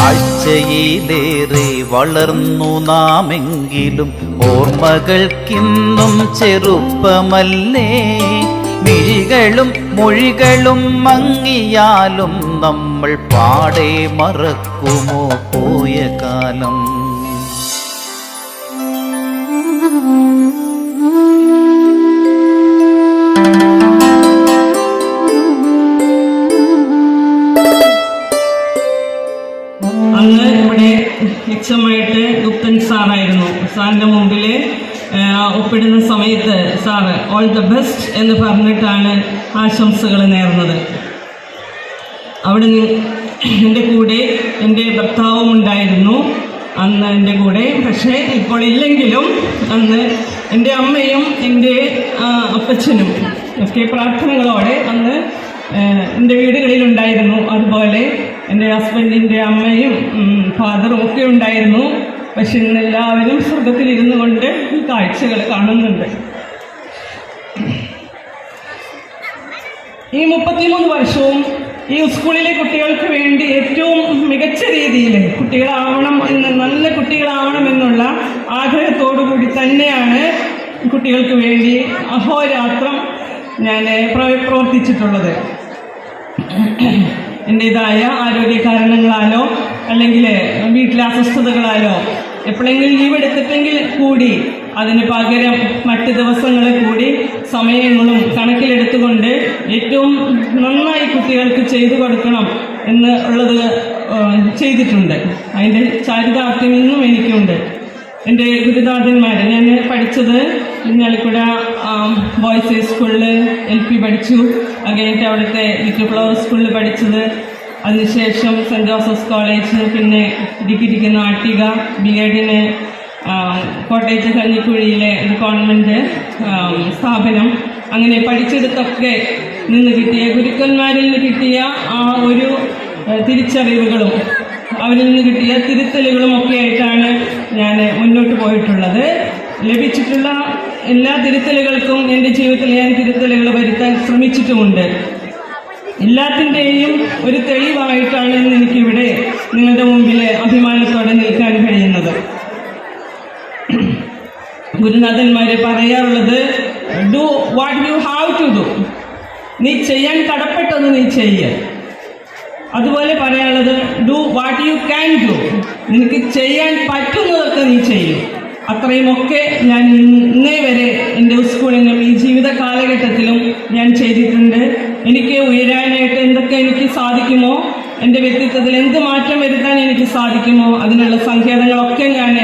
കാഴ്ചയിലേറെ വളർന്നു നാമെങ്കിലും ഓർമ്മകൾക്കിന്നും ചെറുപ്പമല്ലേ? മിഴികളും മൊഴികളും മങ്ങിയാലും നമ്മൾ പാടെ മറക്കുമോ പോയ കാലം? സാറായിരുന്നു. സാറിന്റെ മുമ്പിൽ ഒപ്പിടുന്ന സമയത്ത് സാറ് ഓൾ ദ ബെസ്റ്റ് എന്ന് പറഞ്ഞിട്ടാണ് ആശംസകൾ നേർന്നത്. അവിടെ എന്റെ കൂടെ എന്റെ ഭർത്താവും ഉണ്ടായിരുന്നു. അന്ന് എന്റെ കൂടെ. പക്ഷേ ഇപ്പോൾ ഇല്ലെങ്കിലും അന്ന് എന്റെ അമ്മയും എന്റെ അപ്പച്ചനും ഒക്കെ പ്രാർത്ഥനകളോടെ അന്ന് എന്റെ വീടുകളിലുണ്ടായിരുന്നു അതുപോലെ എന്റെ ഹസ്ബൻഡിന്റെ അമ്മയും ഫാദറും ഒക്കെ ഉണ്ടായിരുന്നു. പക്ഷെ ഇന്ന് എല്ലാവരും സ്വർഗത്തിലിരുന്നു കൊണ്ട് ഈ കാഴ്ചകൾ കാണുന്നുണ്ട്. ഈ മുപ്പത്തിമൂന്ന് വർഷവും ഈ സ്കൂളിലെ കുട്ടികൾക്ക് വേണ്ടി ഏറ്റവും മികച്ച രീതിയിൽ കുട്ടികളാവണം എന്ന് നല്ല കുട്ടികളാവണം എന്നുള്ള ആഗ്രഹത്തോടു കൂടി തന്നെയാണ് കുട്ടികൾക്ക് വേണ്ടി അഹോരാത്രം ഞാൻ പ്ര- പ്രവർത്തിച്ചിട്ടുള്ളത്. എന്റെതായ ആരോഗ്യ കാരണങ്ങളാലോ അല്ലെങ്കിൽ വീട്ടിലെ അസ്വസ്ഥതകളാലോ എപ്പോഴെങ്കിലും ലീവ് എടുത്തിട്ടെങ്കിൽ കൂടി അതിന് പകരം മറ്റ് ദിവസങ്ങളെ കൂടി സമയങ്ങളും കണക്കിലെടുത്തുകൊണ്ട് ഏറ്റവും നന്നായി കുട്ടികൾക്ക് ചെയ്തു കൊടുക്കണം എന്ന് ഉള്ളത് ചെയ്തിട്ടുണ്ട്. അതിന്റെ ചാരിതാർത്ഥ്യം ഇന്നും എനിക്കുണ്ട്. എന്റെ ഗുരുനാഥന്മാർ ഞാൻ പഠിച്ചത് ഞാലിക്കുട ബോയ്സ് സ്കൂളിൽ എൽ പി പഠിച്ചു. അങ്ങനെ അവിടുത്തെ ലിറ്റിൽ ഫ്ലവർ സ്കൂളിൽ പഠിച്ചത് അതിനുശേഷം സെന്റ് ജോസഫ്സ് കോളേജ് പിന്നെ ഡിഗ്രിക്ക് നാട്ടിക ബി എഡിന് കോട്ടയത്ത് കഞ്ഞിക്കുഴിയിലെ ഒരു ഗവൺമെന്റ് സ്ഥാപനം. അങ്ങനെ പഠിച്ചെടുത്തൊക്കെ നിന്ന് കിട്ടിയ ഗുരുക്കന്മാരിൽ നിന്ന് കിട്ടിയ ആ ഒരു തിരിച്ചറിവുകളും അവരിൽ നിന്ന് കിട്ടിയ തിരുത്തലുകളും ഒക്കെ ആയിട്ടാണ് ഞാൻ മുന്നോട്ട് പോയിട്ടുള്ളത്. ലഭിച്ചിട്ടുള്ള എല്ലാ തിരുത്തലുകൾക്കും എന്റെ ജീവിതത്തിൽ ഞാൻ തിരുത്തലുകൾ വരുത്താൻ ശ്രമിച്ചിട്ടുമുണ്ട്. എല്ലാത്തിന്റെയും ഒരു തെളിവായിട്ടാണ് ഇന്ന് എനിക്കിവിടെ നിങ്ങളുടെ മുമ്പിൽ അഭിമാനത്തോടെ നിൽക്കാൻ കഴിയുന്നത്. ഗുരുനാഥന്മാര് പറയാറുള്ളത് do what you have to do നീ ചെയ്യാൻ കടപ്പെട്ടത് നീ ചെയ്യ. അതുപോലെ പറയാനുള്ളത് do what you can do നിനക്ക് ചെയ്യാൻ പറ്റുന്നതൊക്കെ നീ ചെയ്യും. അത്രയുമൊക്കെ ഞാൻ ഇന്നേ വരെ എന്റെ സ്കൂളിലും ഈ ജീവിത കാലഘട്ടത്തിലും ഞാൻ ചെയ്തിട്ടുണ്ട്. എനിക്ക് ഉയരാനായിട്ട് എന്തൊക്കെ എനിക്ക് സാധിക്കുമോ? എന്റെ വ്യക്തിത്വത്തിൽ എന്ത് മാറ്റം വരുത്താൻ എനിക്ക് സാധിക്കുമോ? അതിനുള്ള സങ്കേതങ്ങളൊക്കെ ഞാൻ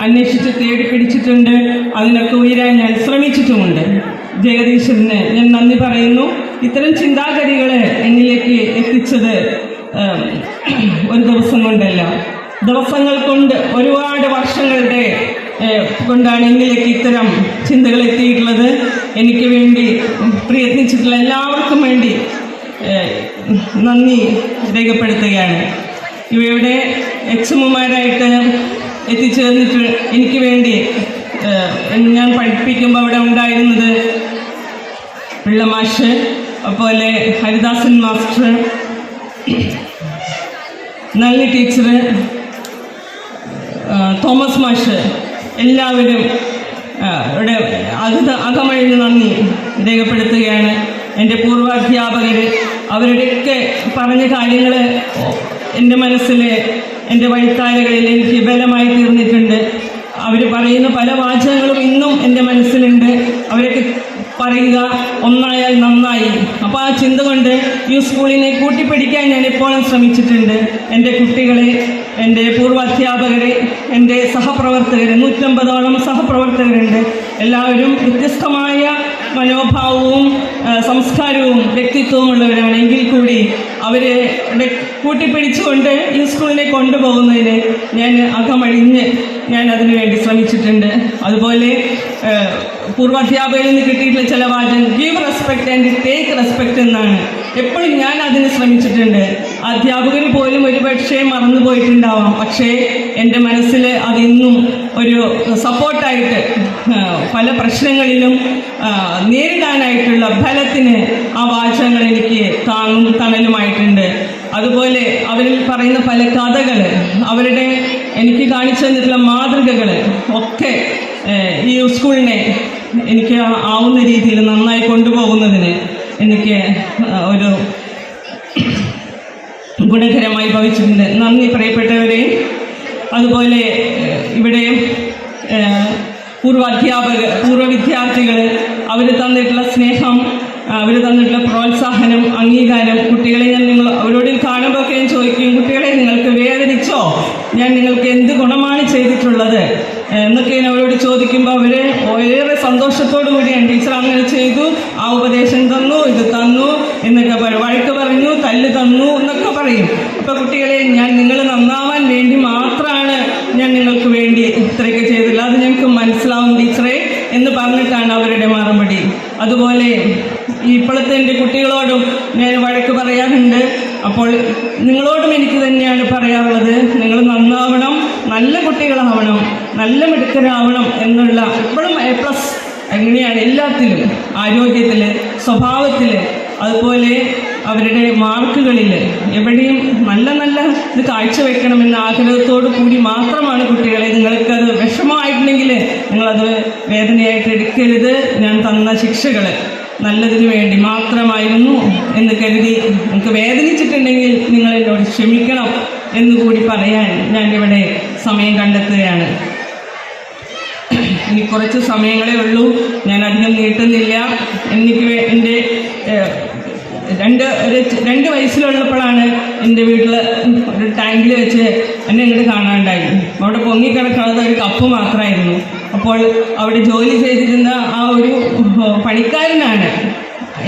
അന്വേഷിച്ച് തേടി പിടിച്ചിട്ടുണ്ട്. അതിനൊക്കെ ഉയരാൻ ഞാൻ ശ്രമിച്ചിട്ടുമുണ്ട്. ജഗദീശ്വരന് ഞാൻ നന്ദി പറയുന്നു. ഇത്തരം ചിന്താഗതികളെ എന്നിലേക്ക് എത്തിച്ചത് ഒരു ദിവസം കൊണ്ടല്ല. ദിവസങ്ങൾ കൊണ്ട് ഒരുപാട് വർഷങ്ങളുടെ കൊണ്ടാണ് എന്നിലേക്ക് ഇത്തരം ചിന്തകൾ എത്തിയിട്ടുള്ളത്. എനിക്ക് വേണ്ടി പ്രയത്നിച്ചിട്ടുള്ള എല്ലാവർക്കും വേണ്ടി നന്ദി രേഖപ്പെടുത്തുകയാണ്. ഇവയുടെ എക്സമുമാരായിട്ട് എത്തിച്ചേർന്നിട്ട് എനിക്ക് വേണ്ടി ഞാൻ പഠിപ്പിക്കുമ്പോൾ അവിടെ ഉണ്ടായിരുന്നത് പിള്ളമാഷ് അതുപോലെ ഹരിദാസൻ മാസ്റ്റർ നല്ല ടീച്ചർ തോമസ് മാഷ്. എല്ലാവരും ഇവിടെ അകത അകമഴിഞ്ഞ് നന്ദി രേഖപ്പെടുത്തുകയാണ്. എന്റെ പൂർവാധ്യാപകർ അവരുടെയൊക്കെ പറഞ്ഞ കാര്യങ്ങൾ എന്റെ മനസ്സിൽ എന്റെ വഴിത്താരകളിൽ എനിക്ക് ബലമായി തീർന്നിട്ടുണ്ട്. അവർ പറയുന്ന പല വാചകങ്ങളും ഇന്നും എന്റെ മനസ്സിലുണ്ട്. അവരൊക്കെ പറയുക ഒന്നായാൽ നന്നായി. അപ്പോൾ ആ ചിന്ത കൊണ്ട് ഈ സ്കൂളിനെ കൂട്ടിപ്പിടിക്കാൻ ഞാൻ എപ്പോഴും ശ്രമിച്ചിട്ടുണ്ട്. എന്റെ കുട്ടികളെ എന്റെ പൂർവ അധ്യാപകരെ എന്റെ സഹപ്രവർത്തകർ നൂറ്റമ്പതോളം സഹപ്രവർത്തകരുണ്ട്. എല്ലാവരും വ്യത്യസ്തമായ മനോഭാവവും സംസ്കാരവും വ്യക്തിത്വവും ഉള്ളവരാണ് എങ്കിൽ കൂടി അവരെ കൂട്ടിപ്പിടിച്ചുകൊണ്ട് ഈ സ്കൂളിനെ കൊണ്ടുപോകുന്നതിന് ഞാൻ അകമഴിഞ്ഞ് ഞാൻ അതിനു വേണ്ടി ശ്രമിച്ചിട്ടുണ്ട്. അതുപോലെ പൂർവാധ്യാപകരിൽ നിന്ന് കിട്ടിയിട്ടുള്ള ചില വാചകം give respect and take respect എന്നാണ്. എപ്പോഴും ഞാൻ അതിന് ശ്രമിച്ചിട്ടുണ്ട്. അധ്യാപകർ പോലും ഒരുപക്ഷെ മറന്നു പോയിട്ടുണ്ടാവാം. പക്ഷേ എന്റെ മനസ്സിൽ അതിന്നും ഒരു സപ്പോർട്ടായിട്ട് പല പ്രശ്നങ്ങളിലും നേരിടാനായിട്ടുള്ള ഫലത്തിന് ആ വാചകങ്ങൾ എനിക്ക് താങ്ങും തണലുമായിട്ടുണ്ട്. അതുപോലെ അവരിൽ പറയുന്ന പല കഥകൾ അവരുടെ എനിക്ക് കാണിച്ചു തന്നിട്ടുള്ള മാതൃകകൾ ഒക്കെ ഈ സ്കൂളിനെ എനിക്ക് ആവുന്ന രീതിയിൽ നന്നായി കൊണ്ടുപോകുന്നതിന് എനിക്ക് ഒരു ഗുണകരമായി ഭവിച്ചിട്ടുണ്ട്. നന്ദി പ്രിയപ്പെട്ടവരെ. അതുപോലെ ഇവിടെ പൂർവാധ്യാപക പൂർവ വിദ്യാർത്ഥികൾ അവർ തന്നിട്ടുള്ള സ്നേഹം അവർ തന്നിട്ടുള്ള പ്രോത്സാഹനം അംഗീകാരം കുട്ടികളെ ഞാൻ നിങ്ങൾ അവരോട് കാണുമ്പോൾ ഒക്കെ ഞാൻ ചോദിക്കും കുട്ടികളെ നിങ്ങൾക്ക് വേദനിച്ചോ? ഞാൻ നിങ്ങൾക്ക് എന്ത് ഗുണമാണ് ചെയ്തിട്ടുള്ളത്? എന്നൊക്കെ ഞാൻ അവരോട് ചോദിക്കുമ്പോൾ അവർ ഏറെ സന്തോഷത്തോടു കൂടിയാണ്. ടീച്ചർ അങ്ങനെ ചെയ്തു ആ ഉപദേശം തന്നു ഇത് തന്നു എന്നൊക്കെ പറയും വഴക്ക് പറഞ്ഞു തല്ല് തന്നു എന്നൊക്കെ പറയും. അപ്പൊ കുട്ടികളെ ഞാൻ നിങ്ങൾ നന്നാവാൻ വേണ്ടി മാത്രമാണ് ഞാൻ നിങ്ങൾക്ക് വേണ്ടി ഇത്രയൊക്കെ ചെയ്തില്ല അത് ഞങ്ങൾക്ക് മനസ്സിലാവും ടീച്ചറെ എന്ന് പറഞ്ഞിട്ടാണ് അവരുടെ മറുപടി. അതുപോലെ ഇപ്പോഴത്തെ എന്റെ കുട്ടികളോടും ഞാൻ വഴക്ക് പറയാറുണ്ട്. അപ്പോൾ നിങ്ങളോടും എനിക്ക് തന്നെയാണ് പറയാറുള്ളത്. നിങ്ങൾ നന്നാവണം നല്ല കുട്ടികളാവണം നല്ല മിടുക്കരാവണം എന്നുള്ള എപ്പോഴും എ പ്ലസ് എങ്ങനെയാണ് എല്ലാത്തിലും ആരോഗ്യത്തിൽ സ്വഭാവത്തിൽ അതുപോലെ അവരുടെ മാർക്കുകളിൽ എവിടെയും നല്ല നല്ല ഇത് കാഴ്ചവെക്കണമെന്ന ആഗ്രഹത്തോടു കൂടി മാത്രമാണ് കുട്ടികളെ നിങ്ങൾക്കത് വിഷമമായിട്ടുണ്ടെങ്കിൽ നിങ്ങളത് വേദനയായിട്ട് എടുക്കരുത്. ഞാൻ തന്ന ശിക്ഷകൾ നല്ലതിന് വേണ്ടി മാത്രമായിരുന്നു എന്ന് കരുതി നിങ്ങൾക്ക് വേദനിച്ചിട്ടുണ്ടെങ്കിൽ നിങ്ങൾ എന്നോട് ക്ഷമിക്കണം എന്ന് കൂടി പറയാൻ ഞാൻ ഇവിടെ സമയം കണ്ടെത്തുകയാണ്. ഇനി കുറച്ച് സമയങ്ങളേ ഉള്ളൂ. ഞാൻ അധികം നീട്ടുന്നില്ല. എനിക്ക് എന്റെ രണ്ട് രണ്ട് വയസ്സിലുള്ളപ്പോഴാണ് എന്റെ വീട്ടിൽ ഒരു ടാങ്കിൽ വെച്ച് എന്നെ ഇങ്ങോട്ട് കാണാണ്ടായി അവിടെ പൊങ്ങിക്കിടക്കുന്നത് ഒരു കപ്പ് മാത്രമായിരുന്നു. അപ്പോൾ അവിടെ ജോലി ചെയ്തിരുന്ന ആ ഒരു പണിക്കാരനാണ്.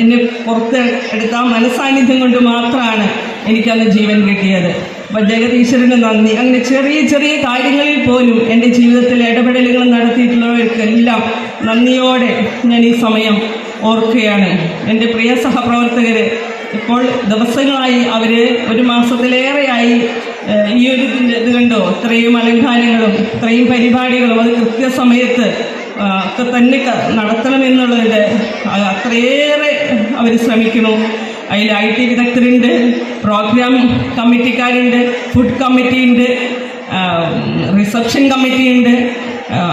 എന്നെ പുറത്ത് എടുത്ത ആ മനസാന്നിധ്യം കൊണ്ട് മാത്രമാണ് എനിക്കന്ന് ജീവൻ കിട്ടിയത്. അപ്പം ജഗദീശ്വരന് നന്ദി. അങ്ങനെ ചെറിയ ചെറിയ കാര്യങ്ങളിൽ പോലും എന്റെ ജീവിതത്തിൽ ഇടപെടലുകൾ നടത്തിയിട്ടുള്ളവർക്കെല്ലാം നന്ദിയോടെ ഞാൻ ഈ സമയം ഓർക്കുകയാണ്. എന്റെ പ്രിയ സഹപ്രവർത്തകർ ഇപ്പോൾ ദിവസങ്ങളായി അവർ ഒരു മാസത്തിലേറെയായി ഈ ഒരു ഇത് കണ്ടോ? ഇത്രയും അലങ്കാരങ്ങളും ഇത്രയും പരിപാടികളും അത് കൃത്യസമയത്ത് ഒക്കെ തന്നെ നടത്തണം അത് അത്രയേറെ അവർ ശ്രമിക്കുന്നു. അതിൽ ഐ ടി വിദഗ്ധരുണ്ട് പ്രോഗ്രാം കമ്മിറ്റിക്കാരുണ്ട് ഫുഡ് കമ്മിറ്റി ഉണ്ട് റിസപ്ഷൻ കമ്മിറ്റി ഉണ്ട്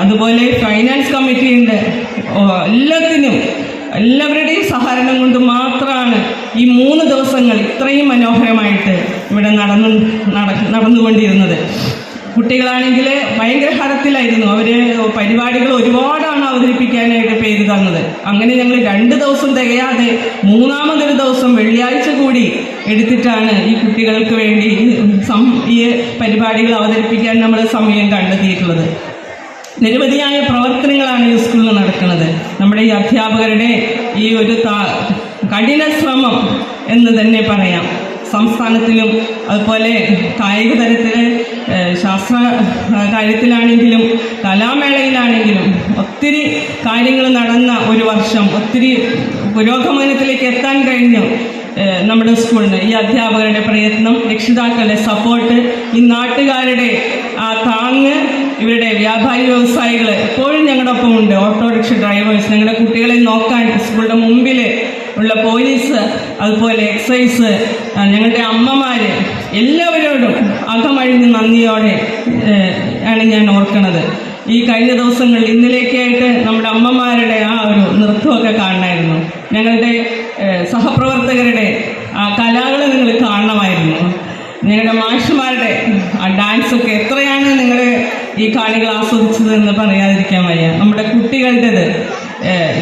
അതുപോലെ ഫൈനാൻസ് കമ്മിറ്റി ഉണ്ട് ഓ, എല്ലാത്തിനും എല്ലാവരുടെയും സഹകരണം കൊണ്ട് മാത്രമാണ് ഈ മൂന്ന് ദിവസങ്ങൾ ഇത്രയും മനോഹരമായിട്ട് ഇവിടെ നടന്നു നട നടന്നുകൊണ്ടിരുന്നത്. കുട്ടികളാണെങ്കിൽ ഭയങ്കര ഹരത്തിലായിരുന്നു. അവർ പരിപാടികൾ ഒരുപാടാണ് അവതരിപ്പിക്കാനായിട്ട് പേര് തന്നത്. അങ്ങനെ ഞങ്ങൾ രണ്ട് ദിവസം തികയാതെ മൂന്നാമതൊരു ദിവസം വെള്ളിയാഴ്ച കൂടി എടുത്തിട്ടാണ് ഈ കുട്ടികൾക്ക് വേണ്ടി സം ഈ പരിപാടികൾ അവതരിപ്പിക്കാൻ നമ്മൾ സമയം കണ്ടെത്തിയിട്ടുള്ളത്. നിരവധിയായ പ്രവർത്തനങ്ങളാണ് ഈ സ്കൂളിൽ നടക്കുന്നത്. നമ്മുടെ ഈ അധ്യാപകരുടെ ഈ ഒരു കഠിന ശ്രമം എന്ന് തന്നെ പറയാം. സംസ്ഥാനത്തിലും അതുപോലെ കായിക തരത്തിൽ ശാസ്ത്ര കാര്യത്തിലാണെങ്കിലും കലാമേളയിലാണെങ്കിലും ഒത്തിരി കാര്യങ്ങൾ നടന്ന ഒരു വർഷം ഒത്തിരി പുരോഗമനത്തിലേക്ക് എത്താൻ കഴിഞ്ഞു നമ്മുടെ സ്കൂളിന്. ഈ അധ്യാപകരുടെ പ്രയത്നം രക്ഷിതാക്കളുടെ സപ്പോർട്ട് ഈ നാട്ടുകാരുടെ ആ താങ്ങ് ഇവരുടെ വ്യാപാരി വ്യവസായികൾ എപ്പോഴും ഞങ്ങളുടെ ഒപ്പമുണ്ട് ഓട്ടോറിക്ഷ ഡ്രൈവേഴ്സ് ഞങ്ങളുടെ കുട്ടികളെ നോക്കാൻ സ്കൂളിന്റെ മുമ്പിൽ ഉള്ള പോലീസ് അതുപോലെ എക്സൈസ് ഞങ്ങളുടെ അമ്മമാർ എല്ലാവരോടും അകമഴിഞ്ഞ് നന്ദിയോടെ ആണ് ഞാൻ ഓർക്കുന്നത് ഈ കഴിഞ്ഞ ദിവസങ്ങളിൽ ഇന്നലെയൊക്കെയായിട്ട് നമ്മുടെ അമ്മമാരുടെ ആ ഒരു നൃത്തമൊക്കെ കാണണമായിരുന്നു. ഞങ്ങളുടെ സഹപ്രവർത്തകരുടെ ആ കലാകൾ നിങ്ങൾ കാണണമായിരുന്നു. ഞങ്ങളുടെ മാഷുമാരുടെ ആ ഡാൻസൊക്കെ എത്രയാണ് നിങ്ങൾ ഈ കാണികൾ ആസ്വദിച്ചത് എന്ന് പറയാതിരിക്കാൻ വയ്യ. നമ്മുടെ കുട്ടികളുടേത്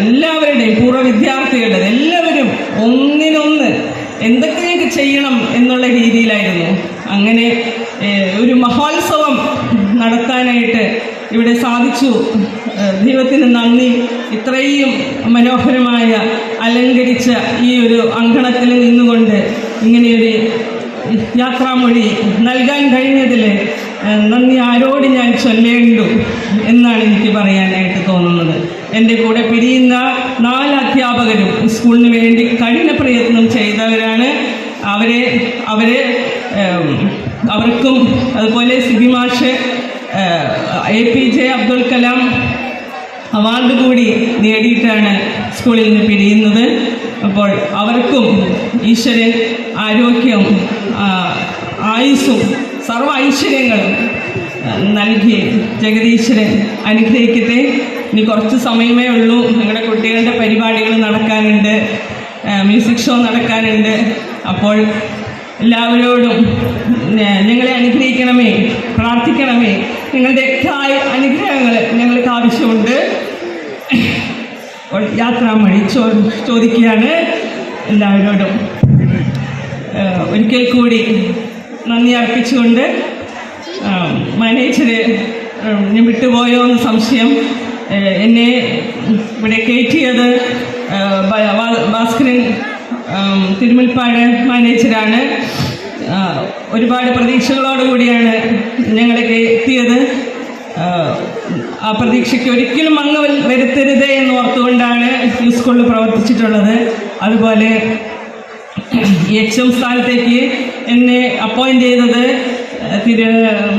എല്ലാവരുടെയും പൂർവ വിദ്യാർത്ഥികളുടേത് എല്ലാവരും ഒന്നിനൊന്ന് എന്തൊക്കെയൊക്കെ ചെയ്യണം എന്നുള്ള രീതിയിലായിരുന്നു. അങ്ങനെ ഒരു മഹോത്സവം നടത്താനായിട്ട് ഇവിടെ സാധിച്ചു. ദൈവത്തിന് നന്ദി. ഇത്രയും മനോഹരമായ അലങ്കരിച്ച ഈ ഒരു അങ്കണത്തിൽ നിന്നുകൊണ്ട് ഇങ്ങനെയൊരു യാത്രാമൊഴി നൽകാൻ കഴിഞ്ഞതിൽ നന്ദി ആരോട് ഞാൻ ചൊല്ലേണ്ടു എന്നാണ് എനിക്ക് പറയാനായിട്ട് തോന്നുന്നത്. എന്റെ കൂടെ പിരിയുന്ന നാല് അധ്യാപകരും സ്കൂളിന് വേണ്ടി കഠിന പ്രയത്നം ചെയ്തവരാണ്. അവരെ അവരെ അവർക്കും അതുപോലെ സിബി മാഷ് A P J Abdul Kalam award കൂടി നേടിയിട്ടാണ് സ്കൂളിൽ നിന്ന് പിരിയുന്നത്. അപ്പോൾ അവർക്കും ഈശ്വരൻ ആരോഗ്യം ആയുസ്സും സർവ ഐശ്വര്യങ്ങളും നൽകി ജഗദീശ്വരൻ അനുഗ്രഹിക്കട്ടെ. ഇനി കുറച്ച് സമയമേ ഉള്ളൂ. ഞങ്ങളുടെ കുട്ടികളുടെ പരിപാടികൾ നടക്കാനുണ്ട്. മ്യൂസിക് ഷോ നടക്കാനുണ്ട്. അപ്പോൾ എല്ലാവരോടും ഞങ്ങളെ അനുഗ്രഹിക്കണമേ പ്രാർത്ഥിക്കണമേ. നിങ്ങളുടെ ഒക്കെ അനുഗ്രഹങ്ങൾ ഞങ്ങൾക്ക് ആവശ്യമുണ്ട്. യാത്രാമണി ചോ ചോദിക്കുകയാണ് എല്ലാവരോടും. ഒരിക്കൽ കൂടി നന്ദി അർപ്പിച്ചുകൊണ്ട് മാനേജര് ഞാൻ വിട്ടുപോയോ എന്ന് സംശയം. എന്നെ ഇവിടെ കയറ്റിയത് ഭാസ്കരൻ തിരുമുൽപ്പാട് മാനേജരാണ്. ഒരുപാട് പ്രതീക്ഷകളോടുകൂടിയാണ് ഞങ്ങളൊക്കെ എത്തിയത് ആ പ്രതീക്ഷയ്ക്ക് ഒരിക്കലും അങ്ങ് വരുത്തരുത് എന്ന് ഓർത്തുകൊണ്ടാണ് സ്കൂളിൽ പ്രവർത്തിച്ചിട്ടുള്ളത്. അതുപോലെ എച്ച് എം സ്ഥാനത്തേക്ക് എന്നെ അപ്പോയിന്റ് ചെയ്തത് തിരു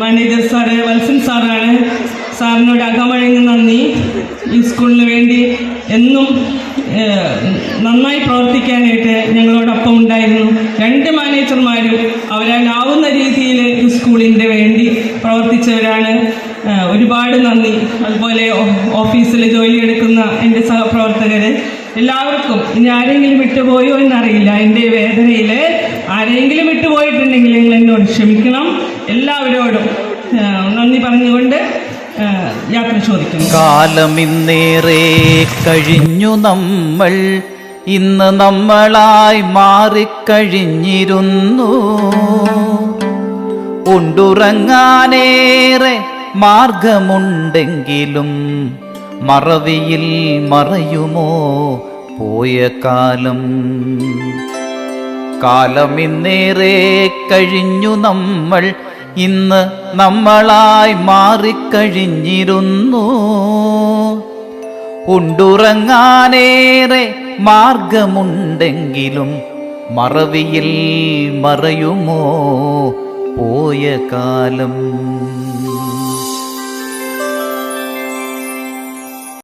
മാനേജർ സാറ് വത്സൻ സാറാണ്. സാറിനോട് അകമഴങ്ങി നന്ദി ഈ സ്കൂളിന് വേണ്ടി എന്നും നന്നായി പ്രവർത്തിക്കാനായിട്ട് ഞങ്ങളോടൊപ്പം ഉണ്ടായിരുന്നു. രണ്ട് മാനേജർമാരും അവരാലാവുന്ന രീതിയിൽ ഈ സ്കൂളിന്റെ വേണ്ടി പ്രവർത്തിച്ചവരാണ്. ഒരുപാട് നന്ദി. അതുപോലെ ഓഫീസിൽ ജോലിയെടുക്കുന്ന എന്റെ സഹപ്രവർത്തകർ എല്ലാവർക്കും ഇനി ആരെങ്കിലും വിട്ടുപോയോ എന്നറിയില്ല. എന്റെ വേദനയിൽ ആരെങ്കിലും വിട്ടുപോയിട്ടുണ്ടെങ്കിൽ നിങ്ങൾ എന്നോട് ക്ഷമിക്കണം. എല്ലാവരോടും നന്ദി പറഞ്ഞുകൊണ്ട് യാത്ര ചോദിക്കുന്നു കാലമിന്നേറെ കഴിഞ്ഞു നമ്മൾ ഇന്ന് നമ്മളായി മാറിക്കഴിഞ്ഞിരുന്നു. ഉണ്ടുറങ്ങാനേറെ മാർഗമുണ്ടെങ്കിലും മറവിയിൽ മറയുമോ പോയ കാലം? കാലമിന്നേറെ കഴിഞ്ഞു നമ്മൾ ഇന്ന് നമ്മളായി മാറിക്കഴിഞ്ഞിരുന്നു. ഉണ്ടുറങ്ങാനേറെ മാർഗമുണ്ടെങ്കിലും മറവിയിൽ മറയുമോ? പോയ കാലം